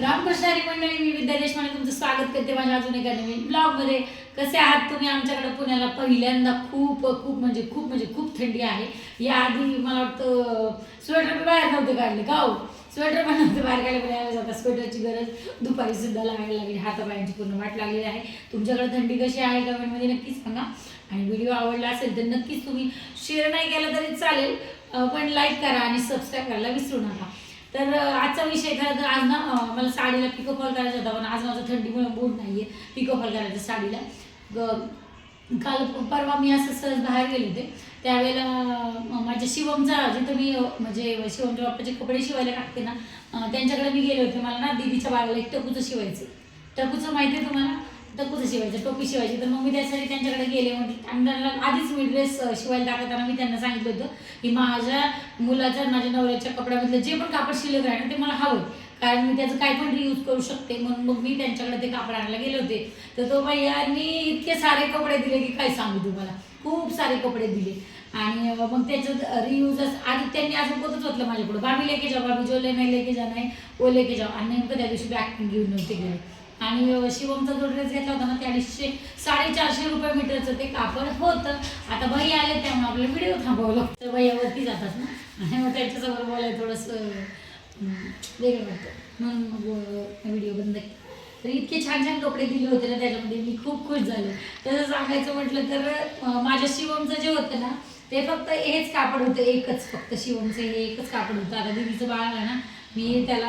रामकृष्ण हरी मंडळी मी विद्या देशमाने तुमचं स्वागत करते माझ्या अजून एका नवीन ब्लॉगमध्ये. कसे आहात तुम्ही? आमच्याकडे पुण्याला पहिल्यांदा खूप खूप म्हणजे खूप म्हणजे खूप थंडी आहे. याआधी मला वाटतं स्वेटर बाहेर नव्हते काढले का हो? स्वेटर पण नव्हते बाहेर काढले पण यावेळेस आता स्वेटरची गरज दुपारी सुद्धा लागायला लागली. हातापायांची पूर्ण वाट लागलेली आहे. तुमच्याकडे थंडी कशी आहे कमेंटमध्ये नक्कीच सांगा. आणि व्हिडिओ आवडला असेल तर नक्कीच तुम्ही शेअर नाही केला तरी चालेल. पण लाईक करा आणि सबस्क्राईब करायला विसरू नका. तर आजचा विषय खरं तर आज ना मला साडीला पिको फॉल करायचा होता पण आज माझं थंडीमुळे मूड नाही आहे पिको फॉल करायचं साडीला. ग- काल परवा मी असं सहज बाहेर गेले होते. त्यावेळेला माझ्या शिवमचा जिथं मी म्हणजे शिवमच्या बाप्पाचे कपडे शिवायला टाकते ना त्यांच्याकडे मी गेले होते. मला ना दिदीच्या बाळाला एक टकूचं शिवायचं टकूचं माहिती आहे तुम्हाला? कुठं शिवायचं टोपी शिवायची. तर मग मी त्यासाठी त्यांच्याकडे गेले. म्हणजे आणि त्यांना आधीच मी ड्रेस शिवायला टाकताना मी त्यांना सांगितलं होतं की माझ्या मुलाच्या माझ्या नवऱ्याच्या कपड्यामधलं जे पण कापड शिल्लक राहणार ते मला हवं कारण मी त्याचं काय पण रियूज करू शकते. म्हणून मग मी त्यांच्याकडे ते कापड आणायला गेले होते. तर तो भैयानी इतके सारे कपडे दिले की काय सांगू तुम्हाला? खूप सारे कपडे दिले. आणि मग त्याचं रियूज आधी त्यांनी असं बोलत होतं माझ्याकडे बाबी लेके जाऊ भाभी जो नाही लेके जा नाही ओ लेके जाऊ. आणि नेमकं त्या दिवशी बॅग घेऊन नव्हते गेले. आणि शिवमचा जो ड्रेस घेतला होता ना ते अडीचशे साडेचारशे रुपये मीटरचं ते कापड होतं. आता बाई आले त्यामुळे आपलं व्हिडिओ थांबवलं. तर भैयावरती जातात ना. आणि मग त्यांच्यासमोर बोलायला थोडंसं वेगळं वाटतं. म्हणून मग व्हिडिओ बंद तर इतके छान छान कपडे दिले होते ना त्याच्यामध्ये मी खूप खुश झाले. तसं सांगायचं म्हटलं तर माझ्या शिवमचं जे होतं ना ते फक्त हेच कापड होतं एकच फक्त शिवमचं हे एकच कापड होतं. आता दिदीचं बाळ आहे ना मी त्याला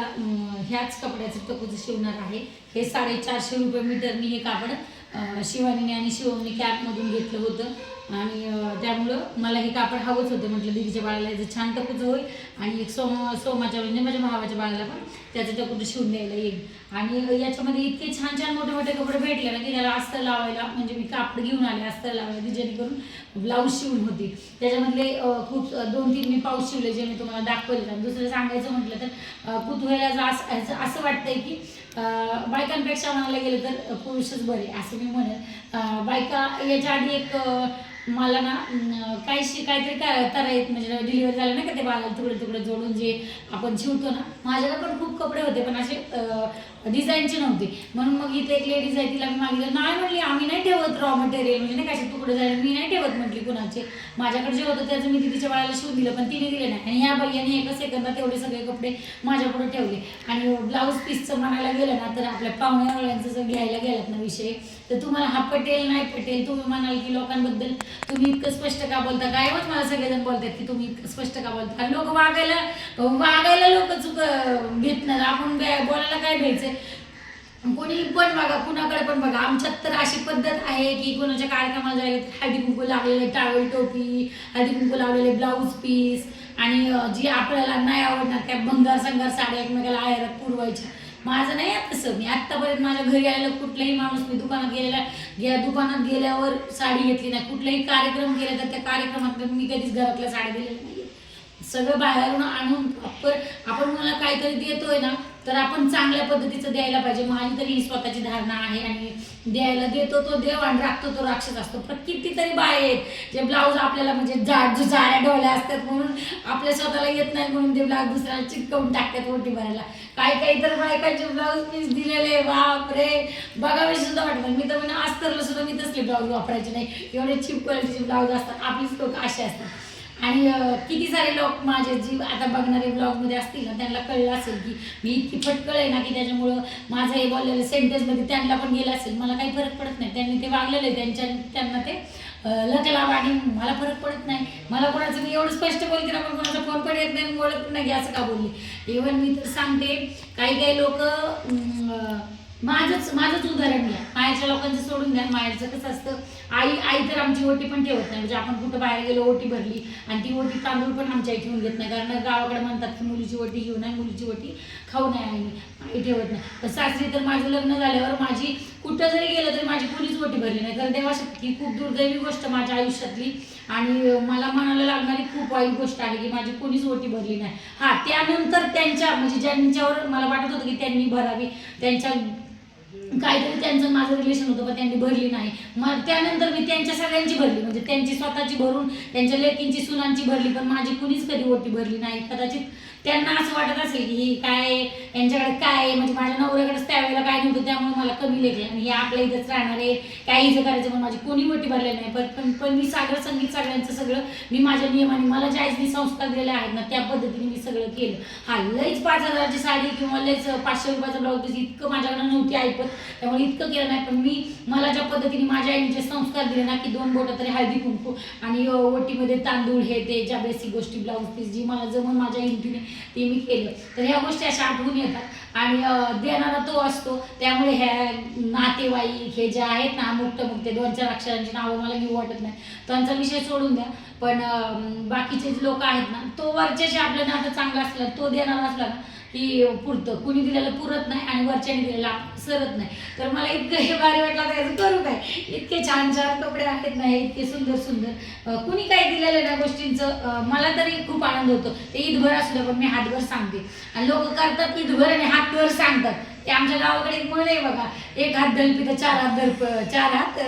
ह्याच कपड्याचं टकूचं शिवणार आहे हे साडेचारशे रुपये मीटरनी हे कापड शिवानीने आणि शिवमने कॅपमधून घेतलं होतं. आणि त्यामुळं मला हे कापड हवंच होतं. म्हटलं दिदीच्या बाळाला याचं छान टकूचं होईल आणि एक सोम सोमाच्या म्हणजे माझ्या भावाच्या बाळाला पण त्याचं टकूचं शिवून द्यायला येईल. आणि याच्यामध्ये इतके छान छान मोठे मोठे कपडे भेटले ना की त्याला अस्तर लावायला म्हणजे मी कापड घेऊन आले अस्तर लावायला जेणेकरून ब्लाऊज शिवून होती त्याच्यामधले खूप दोन तीन मी पाऊस शिवले जे मी तुम्हाला दाखवले आणि दुसरं सांगायचं म्हटलं तर अं, असं असं- वाटतंय की बायकांपेक्षा म्हणायला गेलं तर पुरुषच बरे असं मी म्हणेन. बायका याच्या आधी एक मला ना काहीशी काही शि काहीतरी काय म्हणजे डिलिव्हरी झालं ना का ते बाला तुकडे तुकडे जोडून जे आपण शिवतो ना माझ्याकडे पण खूप कपडे होते पण असे डिझाईनचे नव्हते. म्हणून मग इथे एक लेडीज आहे तिला मी मागितलं नाही म्हटली आम्ही नाही ठेवत रॉ मटेरियल म्हणजे नाही कसे तुकडे जायला मी नाही ठेवत म्हटली कुणाचे. माझ्याकडे जे होतं त्याचं मी तिच्या बाळाला शिवून दिलं पण तिने दिले नाही. आणि ह्या बाईने एका सेकंदात एवढे सगळे कपडे माझ्याकडे ठेवले. आणि ब्लाऊज पीसचं म्हणायला गेलं ना तर आपल्या पाहुण्यावाळ्यांचं जर घ्यायला गेलात ना विषय. तर तुम्हाला हा पटेल नाही पटेल तुम्ही म्हणाल की लोकांबद्दल तुम्ही इतकं स्पष्ट का बोलता? कायमच हो, मला सगळेजण बोलतात की तुम्ही इतकं स्पष्ट का बोलता? लोक वागायला वागायला लोक चुक घेत नाही आपण बोलायला काय घ्यायचंय कोणी पण बघा कुणाकडे पण बघा. आमच्यात तर अशी पद्धत आहे की कोणाच्या कार्यक्रमाला जायला तर हळदी कुंकू लावलेले टावेल टोपी हळदी कुंकू लावलेले ब्लाऊज पीस आणि जी आपल्याला नाही आवडणार त्या भंगार संगार साड्या एकमेकाला आहेरात पुरवायच्या. माझं नाही आहे तसं. मी आत्तापर्यंत माझ्या घरी आलेलं कुठलाही माणूस मी दुकानात गेलेला या दुकानात गेल्यावर साडी घेतली नाही. कुठलाही कार्यक्रम केला तर त्या कार्यक्रमात मी कधीच घरातल्या साड्या दिलेल्या नाही सगळं बाहेरून आणून आपण मला काहीतरी देतोय ना तर आपण चांगल्या पद्धतीचं द्यायला पाहिजे. माझी तरी ही स्वतःची धारणा आहे आणि द्यायला देतो तो देव आणि राखतो तो राक्षस असतो. पण कितीतरी बाय आहेत जे ब्लाऊज आपल्याला म्हणजे जाड जाड्या डोळ्या असतात म्हणून आपल्या स्वतःला येत नाही म्हणून ते ब्लाऊज दुसऱ्याला चिटकवून टाकतात ओटी भरायला. काही काही तर बायकांचे ब्लाऊज पीस दिलेले बापरे. बघावे सुद्धा वाटतात मी तर म्हणजे अस्तरला सुद्धा मी तसले ब्लाऊज वापरायचे नाही. एवढे चिप क्वालिटीचे ब्लाऊज असतात. आपलीच लोक असे असतात. आणि किती सारे लोक माझे जी आता बघणारे ब्लॉगमध्ये असतील ना त्यांना कळलं असेल की मी इतकी फटकळ आहे ना की त्याच्यामुळं माझं हे बोललेलं सेंटेन्समध्ये त्यांना पण गेलं असेल. मला काही फरक पडत नाही. त्यांनी ते वागलेलं आहे. त्यांच्या त्यांना ते अं, आणि मला फरक पडत नाही. मला कोणाचं मी एवढं स्पष्ट बोलते ना पण कोणाचा फोन पण येत नाही आणि बोलत पण नाही असं का बोलले? इव्हन मी तर सांगते काही काही लोक माझंच माझंच उदाहरण घ्या. मायाच्या लोकांचं सोडून द्या. मायाचं कसं असतं आई आई तर आमची ओटी पण ठेवत नाही. म्हणजे आपण कुठं बाहेर गेलो ओटी भरली आणि ती ओटी तांदूळ पण आमच्या आई ठेवून घेत नाही. कारण गावाकडे म्हणतात की मुलीची ओटी घेऊ नाही मुलीची ओटी खाऊ नाही आईने आई ठेवत नाही. तर सासरी तर माझं लग्न झाल्यावर माझी कुठं जरी गेलं तरी माझी कुणीच ओटी भरली नाही. तर देवाशक्ती खूप दुर्दैवी गोष्ट माझ्या आयुष्यातली. आणि मला म्हणायला लागणारी खूप वाईट गोष्ट आहे की माझी कोणीच ओटी भरली नाही. हा त्यानंतर त्यांच्या म्हणजे ज्यांच्यावर मला वाटत होतं की त्यांनी भरावी त्यांच्या काहीतरी त्यांचं माझं रिलेशन होतं पण त्यांनी भरली नाही. मग त्यानंतर मी त्यांच्या सगळ्यांची भरली. म्हणजे त्यांची स्वतःची भरून त्यांच्या लेकींची सुनांची भरली पण माझी कुणीच कधी ओटी भरली नाही. कदाचित त्यांना असं वाटत असेल की ही काय यांच्याकडे काय आहे, म्हणजे माझ्या नवऱ्याकडेच त्यावेळेला काय नव्हतं त्यामुळे मला कमी लेखलं आणि हे आपल्या इथंच राहणार आहे. काही इथं करायचं पण माझी कोणी मोठी भरलेली नाही. पण पण पण मी सागर संगीत सगळ्यांचं सगळं मी माझ्या नियमाने मला ज्या मी संस्कार दिलेले आहेत ना त्या पद्धतीने मी सगळं केलं. हा लईच पाच हजाराची साडी किंवा लईच पाचशे रुपयाचा ब्लाऊज पीस इतकं माझ्याकडे नव्हती ऐकत त्यामुळे इतकं केलं नाही. पण मी मला ज्या पद्धतीने माझ्या आईने जे संस्कार दिले ना की दोन बोटं तरी हळदी कुंकू आणि ओटीमध्ये तांदूळ हे ते ज्या बेसिक गोष्टी ब्लाऊज पीस जी मला जमून माझ्या हिमतीने ते मी केलं. तर ह्या गोष्टी अशा आठवून येतात. आणि देणारा तो असतो. त्यामुळे ह्या नातेवाईक हे जे आहेत ना मुक्त मुक्ते दोन चार अक्षरांची नावं मला घेऊ वाटत नाही. त्यांचा विषय सोडून द्या. पण बाकीचे जे लोक आहेत ना तो वरच्याशी आपलं नातं चांगलं असलं तो देणारा असला ना की पुरतं. कुणी दिलेलं पुरत नाही आणि वरच्याने दिलेलं सरत नाही. तर मला इतकं हे भारी वाटलं त्याचं करू काय? इतके छान छान कपडे आहेत नाही इतके सुंदर सुंदर. कुणी काय दिलेलं ना गोष्टींचं मला तरी खूप आनंद होतो. ते ईदभर असलं पण मी हातभर सांगते. आणि लोक करतात ईदभर आणि हातभर सांगतात. ते आमच्या गावाकडे एक म्हण आहे बघा एक हात दलपी तर चार हात दलप चार हात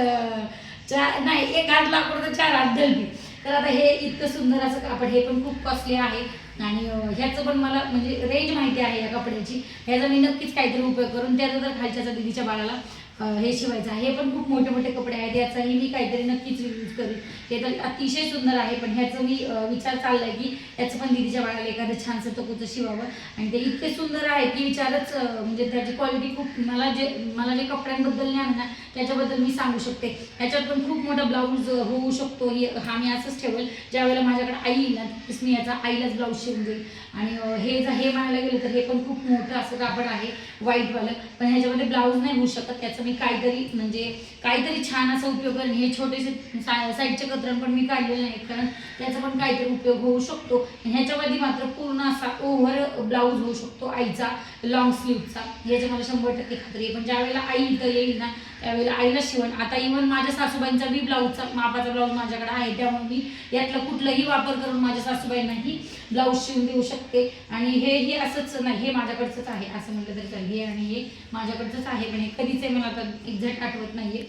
चार नाही एक हात लाकूड तर चार हात दलपी. तर आता हे इतकं सुंदर असं कापड हे पण खूप कॉस्टली आहे. आणि ह्याचं पण मला म्हणजे रेंज माहिती आहे या कपड्याची. ह्याचा मी नक्कीच काहीतरी उपयोग करून त्याचा जर खालच्याचा दिदीच्या बाळाला हे शिवायचं आहे. हे पण खूप मोठे मोठे कपडे आहेत. याचाही मी काहीतरी नक्कीच यूज करेन. हे तर अतिशय सुंदर आहे पण ह्याचं मी विचार विचार चाललाय की याचं पण दिदीच्या बाळाला एखादं छानसं टकोचं शिवावं. आणि ते इतके सुंदर आहे की विचारच म्हणजे त्याची क्वालिटी खूप मला जे मला जे कपड्यांबद्दल ज्ञान ना त्याच्याबद्दल मी सांगू शकते. ह्याच्यात पण खूप मोठा ब्लाऊज होऊ शकतो. हे हा मी असंच ठेवेल. ज्यावेळेला माझ्याकडे आई येईल ना मी याचा आईलाच ब्लाऊज शिवून देईल. आणि हे जर हे म्हणायला गेलं तर हे पण खूप मोठं असं कापड आहे व्हाईटवालं पण ह्याच्यामध्ये ब्लाऊज नाही होऊ शकत. त्याचं मी काहीतरी म्हणजे काहीतरी छान असा उपयोग करेन. हे छोटेसे सा साईडचे कतरण पण मी काढलेले नाही कारण त्याचा पण काहीतरी उपयोग होऊ शकतो. ह्याच्यामध्ये मात्र पूर्ण असा ओव्हर ब्लाऊज होऊ शकतो आईचा लॉंग स्लीवचा याच्या मला शंभर टक्के खात्री आहे. पण ज्या वेळेला आई इथं येईल ना त्यावेळेला आईला शिवण. आता इव्हन माझ्या सासूबाईंचा बी ब्लाऊजचा मापाचा ब्लाऊज माझ्याकडे आहे त्यामुळे मी यातला कुठलाही वापर करून माझ्या सासूबाईंनाही ब्लाऊज शिवून देऊ शकते. आणि हे हे असंच नाही हे माझ्याकडचंच आहे असं म्हटलं तरी चालेल. हे आणि हे माझ्याकडचंच आहे पण हे कधीच आहे मला आता एक्झॅक्ट आठवत नाहीये.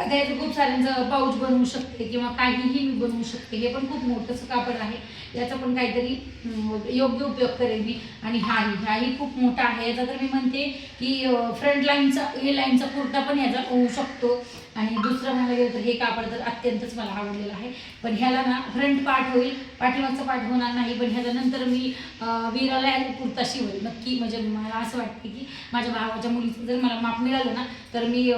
आता याचं खूप साऱ्यांचं पाऊच बनवू शकते किंवा काहीही मी बनवू शकते. हे पण खूप मोठंसं कापड आहे. याचा पण काहीतरी योग्य उपयोग करेल मी. आणि हाही हाही खूप मोठा आहे. याचा तर मी म्हणते की फ्रंट लाईनचा हे लाईनचा कुर्ता पण याचा होऊ शकतो. आणि दुसरं म्हणायला गेलं तर हे कापड तर अत्यंतच मला आवडलेलं आहे. पण ह्याला ना फ्रंट पार्ट होईल. पाठीमागचा पार्ट होणार नाही. पण ह्याच्यानंतर मी वीराला कुर्ता शिवेल. नक्की म्हणजे मला असं वाटते की माझ्या भावाच्या मुलीचं जर मला माप मिळालं ना तर मी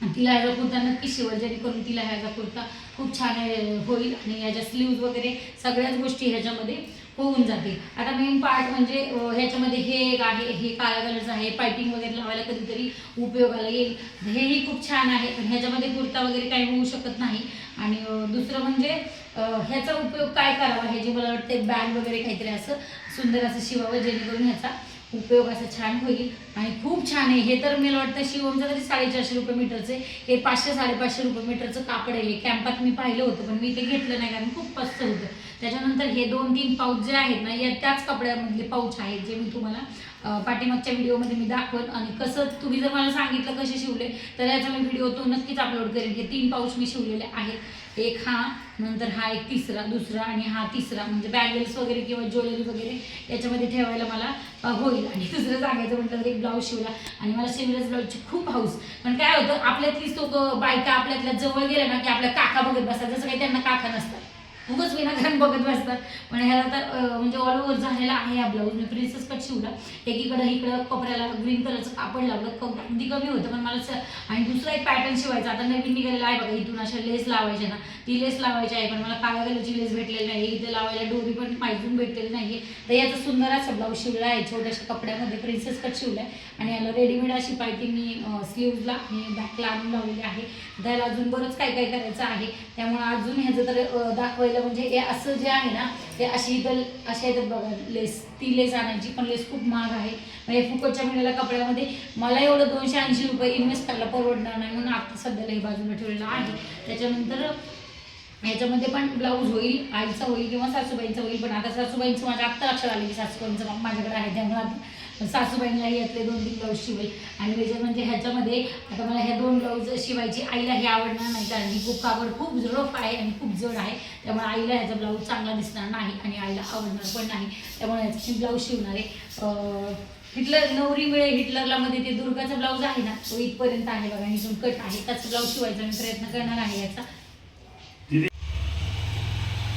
तिला ह्याचा कुर्ता नक्की शिवल जेणेकरून तिला ह्याचा कुर्ता खूप छान होईल आणि ह्याच्या स्लीव्ज वगैरे सगळ्याच गोष्टी ह्याच्यामध्ये होऊन जातील. आता मेन पार्ट म्हणजे ह्याच्यामध्ये हे एक आहे हे काळ्या कलरचं आहे पायपिंग वगैरे लावायला कधीतरी उपयोगाला येईल. हेही खूप छान आहे पण ह्याच्यामध्ये कुर्ता वगैरे काही होऊ शकत नाही. आणि दुसरं म्हणजे ह्याचा उपयोग काय करावा हे जे मला वाटते बॅग वगैरे काहीतरी असं सुंदर असं शिवावं जेणेकरून ह्याचा उपयोग असा छान होईल. आणि खूप छान आहे. हे तर मला वाटतं शिवमचं तरी साडेचारशे रुपये मीटरचे हे पाचशे साडेपाचशे रुपये मीटरचं कापड आहे. हे कॅम्पात मी पाहिलं होतं पण मी ते घेतलं नाही कारण खूप मस्त होतं. त्याच्यानंतर हे दोन तीन पाऊच जे आहेत ना या त्याच कपड्यामधले पाऊच आहेत जे मी तुम्हाला पाठीमागच्या व्हिडिओमध्ये मी दाखवल आणि कसं तुम्ही जर मला सांगितलं कसे शिवले तर याचा मी व्हिडिओ तो नक्कीच अपलोड करेन. हे तीन पाऊच मी शिवलेले आहेत. एक हा नंतर हा एक तिसरा दुसरा आणि हा तिसरा. म्हणजे बँगल्स वगैरे किंवा ज्वेलरी वगैरे याच्यामध्ये ठेवायला मला होईल. आणि दुसरं सांगायचं म्हटलं तर एक ब्लाऊज शिवला. आणि मला शिवलेच ब्लाऊजची खूप हाऊस पण काय होतं आपल्यातलीच तो बायका आपल्यातल्या जवळ गेल्या ना की आपल्या काका बघत बसतात. जसं काही त्यांना काका नसतात. उगच विनाकारण बघत बसतात. पण ह्याला तर म्हणजे ऑल ओव्हर झालेला आहे हा ब्लाऊज मी प्रिन्सेस कट शिवला. एकीकडं इकडं कपड्याला ग्रीन कलरचं कापड लावलं. क- अगदी कमी होतं पण मला स- आणि दुसरा एक पॅटर्न शिवायचा. आता नवीन निघालेला आहे बघा इथून अशा लेस लावायच्या ना. ती लेस लावायची आहे पण मला काळ्या कलरची लेस भेटलेली नाही. इथे लावायला डोरी पण पाहिजून भेटलेली नाही तर याचा सुंदर असा ब्लाऊज शिवला आहे छोट्याशा कपड्यामध्ये प्रिन्सेस कट शिवला आहे. आणि याला रेडीमेड अशी पायटी मी स्लीव्जला आणि बॅकला आणून लावलेली आहे. त्याला अजून बरंच काय काय करायचं आहे त्यामुळे अजून ह्याचं तर दाखवायला दाखवायला म्हणजे हे असं जे आहे ना ते अशी इथं अशा येतात बघा लेस ती लेस आणायची पण लेस खूप महाग आहे. म्हणजे फुकटच्या मिळालेल्या कपड्यामध्ये मला एवढं दोनशे ऐंशी रुपये इन्व्हेस्ट करायला परवडणार नाही म्हणून आता सध्याला हे बाजूला ठेवलेलं आहे. त्याच्यानंतर ह्याच्यामध्ये पण ब्लाऊज होईल आईचा होईल किंवा सासूबाईंचा होईल पण आता सासूबाईंचं माझ्या आत्ता लक्षात आलं की सासूबाईंचं माझ्याकडे आहे त्यामुळे आता सासूबाईंनाही यातले दोन तीन ब्लाऊज शिवेल. आणि मेजर म्हणजे ह्याच्यामध्ये आता मला ह्या दोन ब्लाऊज शिवायची आईला हे आवडणार नाही कारण ही खूप कापड खूप रफ आहे आणि खूप जड आहे. त्यामुळे आईला ह्याचा ब्लाऊज चांगला दिसणार नाही आणि आईला आवडणार पण नाही. त्यामुळे ह्याचा मी ब्लाऊज शिवणार आहे. हिटलर नवरी मिळे हिटलरला मध्ये ते दुर्गाचा ब्लाऊज आहे ना तो इथपर्यंत आहे बघा इथून कट आहे. त्याचा ब्लाऊज शिवायचा मी प्रयत्न करणार आहे याचा.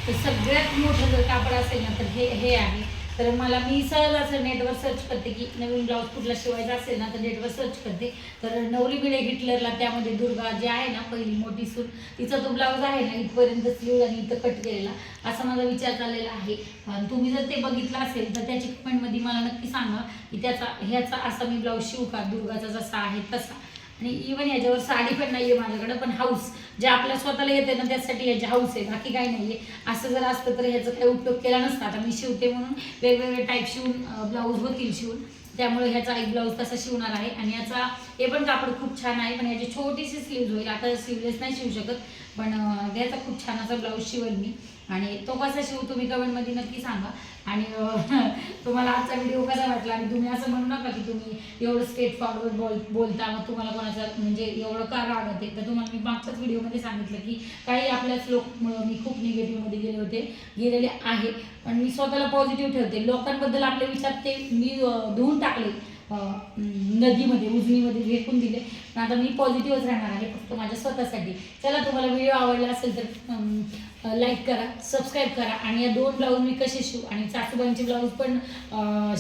तर सगळ्यात मोठं जर कापड असेल ना तर हे हे आहे. तर मला मी सहज असं नेटवर सर्च करते की नवीन ब्लाऊज कुठला शिवायचा असेल ना तर नेटवर सर्च करते. तर नवरी बिळे हिटलरला त्यामध्ये दुर्गा जे आहे ना पहिली मोठी सून तिचा तो ब्लाऊज आहे ना इथपर्यंत स्लीव आणि इथं कट केलेला. असा माझा विचार झालेला आहे. आणि तुम्ही जर ते बघितलं असेल तर त्याची कमेंटमध्ये मला नक्की सांगा की त्याचा ह्याचा असा मी ब्लाऊज शिवू का? दुर्गाचा जसा आहे तसा. आणि इवन याच्यावर साडी पण नाही आहे माझ्याकडं पण हाऊस जे आपल्या स्वतःला येते ना त्यासाठी याची हाऊस आहे. बाकी काही नाही आहे असं जर असतं तर ह्याचा काही उपयोग केला नसता. आता मी शिवते म्हणून वेगवेगळे टाईप शिवून ब्लाऊज होतील शिवून. त्यामुळे ह्याचा एक ब्लाऊज तसा शिवणार आहे. आणि याचा हे पण कापड खूप छान आहे. पण याची छोटीशी स्लीव्ज होईल. आता स्लीवलेस नाही शिवू शकत. पण ह्याचा याचा खूप छान असा ब्लाऊज शिवेल मी. आणि तो कसा शिवू तुम्ही कमेंटमध्ये नक्की सांगा. आणि तुम्हाला आजचा व्हिडिओ कसा वाटला? आणि तुम्ही असं म्हणू नका की तुम्ही एवढं स्टेट फॉरवर्ड बोल बोलता मग तुम्हाला कोणाचा म्हणजे एवढं का रागत आहे तर तुम्हाला मी मागच्याच व्हिडिओमध्ये सांगितलं की काही आपल्याच लोक मी खूप निगेटिव्हमध्ये गेले होते गेलेले आहे. पण मी स्वतःला पॉझिटिव्ह ठेवते. लोकांबद्दल आपले विचार ते मी धुवून टाकले. नदीमध्ये उजनीमध्ये फेकून दिले. आता मी पॉझिटिव्हच राहणार आहे फक्त माझ्या स्वतःसाठी. चला तुम्हाला व्हिडिओ आवडला असेल तर लाईक करा सबस्क्राईब करा आणि या दोन ब्लाऊज मी कसे शिवू? आणि सासूबाईंचे ब्लाऊज पण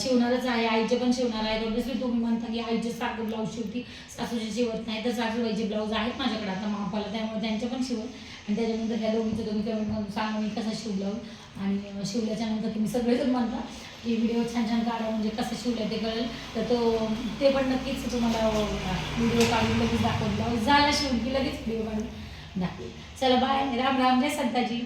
शिवणारच आहे आईचे पण शिवणार आहे. ऑब्विसली तुम्ही म्हणता की आईचे सारखं ब्लाऊज शिवती सासूचे शिवत नाही. तर सासूबाईचे ब्लाऊज आहेत माझ्याकडे. आता महापाला त्यामुळे त्यांचे पण शिवल आणि त्याच्यानंतर ह्या दोघीचं तुम्ही कमेंटमधून सांगा मी कसा शिव ब्लाऊज आणि शिवल्याच्या नंतर तुम्ही सगळेजण म्हणता की व्हिडिओ छान छान काढा म्हणजे कसं शिवलं ते कळेल. तर तो ते पण नक्कीच तुम्हाला व्हिडिओ काढून लगेच दाखवला झाला शिवून की लगेच व्हिडिओ काढून दाखवेल. चला बाय राम राम. जय संताजी.